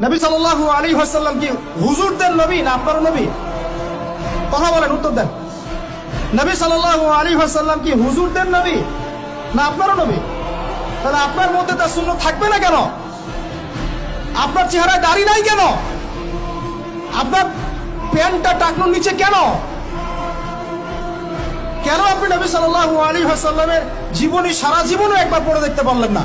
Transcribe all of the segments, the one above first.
নবী সাল্লাল্লাহু আলী হাসাল্লাম কি হুজুরদের নবী না আপনার নবী? কথা বলেন, উত্তর দেন। নবী সাল্লাল্লাহু আলী হাসাল্লাম কি হুজুরদের নবী না আপনারও নবী? তাহলে আপনার মধ্যে তার শূন্য থাকবে না কেন? আপনার চেহারায় নাই কেন? আপনার প্যান্টটা টাকনোর নিচে কেন? কেন আপনি নবী সাল্লাল্লাহু আলী হাসাল্লামের জীবনী সারা জীবনও একবার পড়ে দেখতে পারলেন না?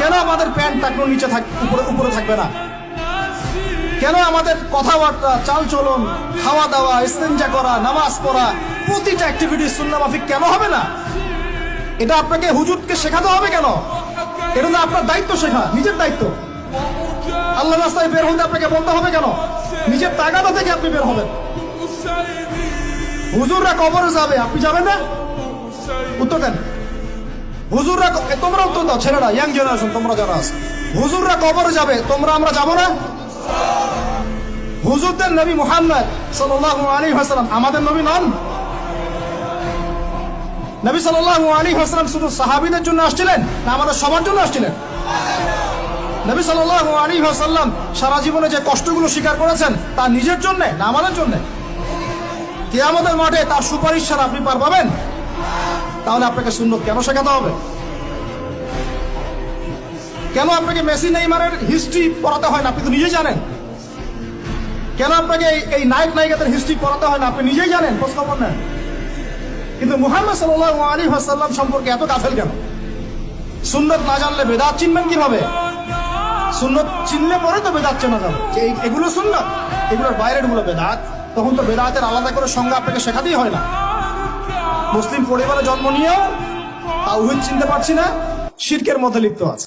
কেন আমাদের প্যান্ট টাকনো নিচে থাক, উপরে থাকবে না? কেন আমাদের কথাবার্তা চাল চলন খাওয়া দাওয়া ইস্তেঞ্জা করা, নামাজ পড়া, প্রতিটা অ্যাক্টিভিটি সুন্নামাফিক কেন হবে না? এটা আপনাকে, হুজুরকে শেখাতে হবে কেন? এটা না আপনার দায়িত্ব শেখা, নিজের দায়িত্ব। আল্লাহ রাস্তায় বের হতে আপনাকে বলতে হবে কেন? নিজের তাগাদা থেকে আপনি বের হবেন। হুজুররা কবরে যাবে, আপনি যাবেন না? উত্তর দেন। হুজুররা ক- এ, তোমরা উত্তর দাও ছেলেরা ইয়াং জেনারেশন তোমরা যারা আছো। হুজুররা কবরে যাবে তোমরা আমরা যাব না? হুজুরদের নবী মুহাম্মদ সাল্লাল্লাহু আলাইহি ওয়াসাল্লাম আমাদের নবী নন? নবী সাল্লাল্লাহু আলাইহি ওয়াসাল্লাম শুধু সাহাবীদের জন্য আসছিলেন না আমাদের সবার জন্য আসছিলেন? নবী সাল্লাল্লাহু আলাইহি ওয়াসাল্লাম সারা জীবনে যে কষ্টগুলো স্বীকার করেছেন তা নিজের জন্য না আমাদের জন্য? কিয়ামতের মাঠে তার সুপারিশ ছাড়া আপনি পার পাবেন? তাহলে আপনাকে সুন্নত কেন শেখাতে হবে? কেন আপনাকে মেসি নেইমারের হিস্ট্রি পড়াতে হয় না আপনি তো নিজেই জানেন? কেন আপনাকে এই- নায়ক নায়িকাদের হিস্ট্রি পড়াতে হয় না আপনি নিজেই জানেন? নেন। কিন্তু মুহাম্মদ সাল্লাল্লাহু আলাইহি ওয়াসাল্লাম সম্পর্কে এত গাফেল কেন? সুন্নত না জানলে বেদাত চিনবেন কীভাবে? সুন্নত চিনলে পরে তো বেদাত চেনা যাবে। যে এগুলো সুন্নত। এগুলোর বাইরেরগুলো বেদাত। তখন তো বেদাতের আলাদা করে সঙ্গে আপনাকে শেখাতেই হয় না। মুসলিম পরিবারে জন্ম নিয়েও তাওহিদ চিনতে পারছি না শিরকের মধ্যে লিপ্ত আছে।